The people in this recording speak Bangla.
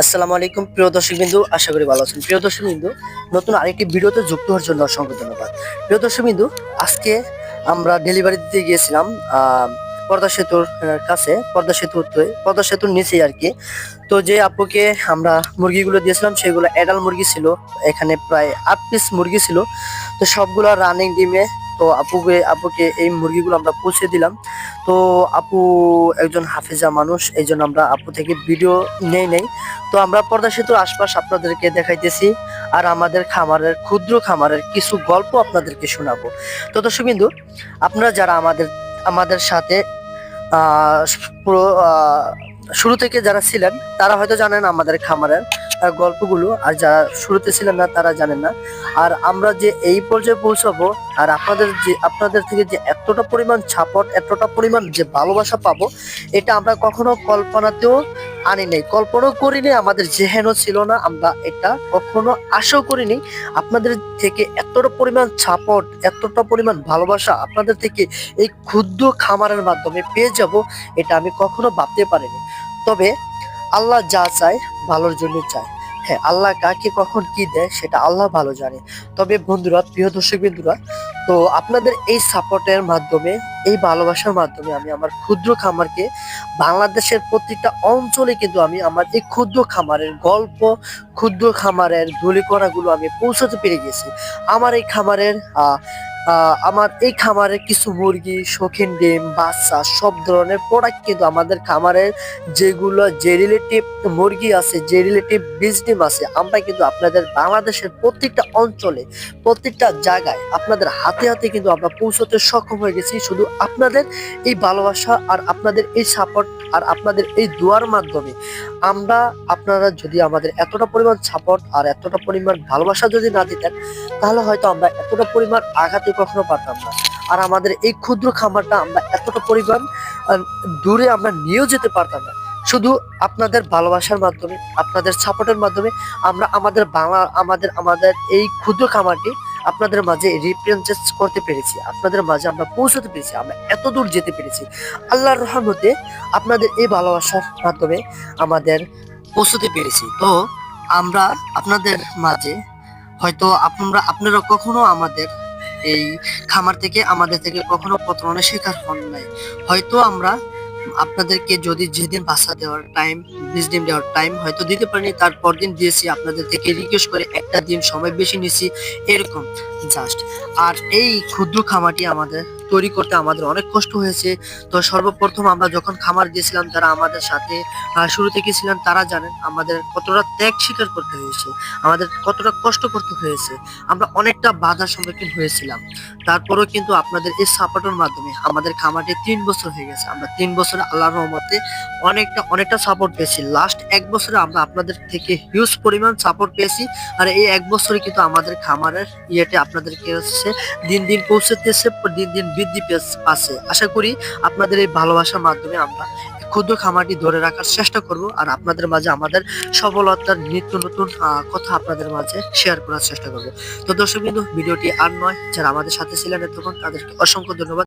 আসসালামু আলাইকুম, প্রিয় দর্শক বিন্দু আশা করি ভালো আছেন। প্রিয় দর্শক বিন্দু নতুন আরেকটি ভিডিওতে যুক্ত হওয়ার জন্য অসংখ্য ধন্যবাদ। প্রিয় দর্শক বিন্দু আজকে আমরা ডেলিভারি দিতে গিয়েছিলাম পর্দা সেতুর কাছে, পর্দা সেতুর তো পর্দা সেতুর নিচেই আর কি। তো যে আপুকে আমরা মুরগিগুলো দিয়েছিলাম, সেগুলো অ্যাডাল মুরগি ছিল, এখানে প্রায় আট পিস মুরগি ছিল। তো সবগুলো রানিং ডিমে, তো আপুকে আপুকে এই মুরগিগুলো আমরা পৌঁছে দিলাম। তো আপু একজন হাফেজা মানুষ এই জন্য আমরা আপু থেকে ভিডিও নেই নেই। তো আমরা পর্দা সেতুর আশপাশ আপনাদেরকে দেখাইতেছি আর আমাদের খামারের, ক্ষুদ্র খামারের কিছু গল্প আপনাদেরকে শোনাবো। তো দর্শক বিন্দু, আপনারা যারা আমাদের আমাদের সাথে পুরো শুরু থেকে যারা ছিলেন, তারা হয়তো জানেন আমাদের খামারের গল্পগুলো, আর যারা শুরুতে ছিলেন না, তারা জানেন না। আর আমরা যে এই পর্যায়ে পৌঁছাবো, আর আপনাদের যে, আপনাদের থেকে যে এতটা পরিমাণ ছাপট, এতটা পরিমাণ যে ভালোবাসা পাবো, এটা আমরা কখনো কল্পনাতেও আনি নাই। কল্পনাও করিনি, আমাদের জেহেনও ছিল না, আমরা এটা কখনো আশাও করিনি। আপনাদের থেকে এতটা পরিমাণ ছাপট, এতটা পরিমাণ ভালোবাসা আপনাদের থেকে এই ক্ষুদ্র খামারের মাধ্যমে পেয়ে যাব, এটা আমি কখনো ভাবতে পারিনি। তবে আল্লাহ যা চায়, ভালোর জন্য চায়। হ্যাঁ আল্লাহ কাকে কখন কি দেয়, সেটা আল্লাহ ভালো জানে। তবে বন্ধুরা, প্রিয় দর্শক বিন্দুরা তো আপনাদের এই সাপোর্টের মাধ্যমে, এই ভালোবাসার মাধ্যমে আমি আমার ক্ষুদ্র খামারকে, বাংলাদেশের প্রত্যেকটা অঞ্চলে কিন্তু আমি আমার এই ক্ষুদ্র খামারের গল্প, ক্ষুদ্র খামারের ধুলিকণাগুলো আমি পৌঁছাতে পেরে গেছি। আমার এই খামারের আমার এই খামারের কিছু মুরগি, শৌখিন ডিম, বাচ্চা, সব ধরনের প্রোডাক্ট কিন্তু আমাদের খামারের যেগুলো যে রিলেটিভ মুরগি আছে, যে রিলেটিভ বীজ ডিম আছে, আমরা কিন্তু আপনাদের বাংলাদেশের প্রত্যেকটা অঞ্চলে, প্রত্যেকটা জায়গায় আপনাদের হাতে হাতে কিন্তু আমরা পৌঁছতে সক্ষম হয়ে গেছি। শুধু আপনাদের এই ভালোবাসা আর আপনাদের এই সাপোর্ট আর আপনাদের এই দোয়ার মাধ্যমে আমরা আপনারা যদি আমাদের এতটা পরিমাণ সাপোর্ট আর এতটা পরিমাণ ভালোবাসা যদি না দিতেন, তাহলে হয়তো আমরা এতটা পরিমাণ আঘাতে কখনো পারতাম না। আর আমাদের এই ক্ষুদ্র খামারটা আমরা এতটা পরিমাণ দূরে আমরা নিয়েও যেতে পারতাম না। শুধু আপনাদের ভালোবাসার মাধ্যমে, আপনাদের সাপোর্টের মাধ্যমে আমরা আমাদের বাংলা, আমাদের আমাদের এই ক্ষুদ্র খামারটি আপনাদের মাঝে রিপ্রেজেন্ট করতে পেরেছি, আপনাদের মাঝে আমরা পৌঁছতে পেরেছি, আমরা এত দূর যেতে পেরেছি। আল্লাহর রহমতে আপনাদের এই ভালোবাসার মাধ্যমে আমাদের পৌঁছতে পেরেছি। তো আমরা আপনাদের মাঝে, হয়তো আপনারা আপনারা কখনো আমাদের এই খামার থেকে, আমাদের থেকে কখনো প্রতারণার শিকার হন নাই। হয়তো আমরা আপনাদেরকে যদি যেদিন বাসা দেওয়ার টাইম বিশ দিন দেওয়ার টাইম হয়তো দিতে পারিনি তারপর দিন দিয়েছি, আপনাদের থেকে রিকোয়েস্ট করে একটা দিন সময় বেশি নিয়েছি, এরকম জাস্ট আর এই ক্ষুদ্র খামারটি আমাদের তৈরি করতে আমাদের অনেক কষ্ট হয়েছে। তো সর্বপ্রথম আমরা যখন খামার দিয়েছিলাম তারা আমাদের সাথে শুরু থেকে ছিলেন তারা জানেন আমাদের কতটা ত্যাগ স্বীকার করতে হয়েছে, আমাদের কতটা কষ্ট করতে হয়েছে, আমরা অনেকটা বাধার সম্মুখীন হয়েছিলাম। তারপরেও কিন্তু আপনাদের এই সাপোর্টের মাধ্যমে আমাদের খামারটি তিন বছর হয়ে গেছে। আমরা তিন বছরে আল্লাহ রহমতে অনেকটা অনেকটা সাপোর্ট পেয়েছি। লাস্ট এক বছরে আমরা আপনাদের থেকে হিউজ পরিমাণ সাপোর্ট পেয়েছি আর এই এক বছরে কিন্তু আমাদের খামারের ইয়েতে আপনাদেরকে কাছে দিন দিন পৌঁছতেছে দিন দিন বৃদ্ধি পাচ্ছে। আশা করি আপনাদের এই ভালোবাসার মাধ্যমে আমরা ক্ষুদ্র খামারটি ধরে রাখার চেষ্টা করব আর আপনাদের মাঝে আমাদের সফলতার নিত্য নতুন কথা আপনাদের মাঝে শেয়ার করার চেষ্টা করব। তো দর্শক বিন্দু, ভিডিওটি আর নয়, যারা আমাদের সাথে ছিলেন এতক্ষণ তাদেরকে অসংখ্য ধন্যবাদ।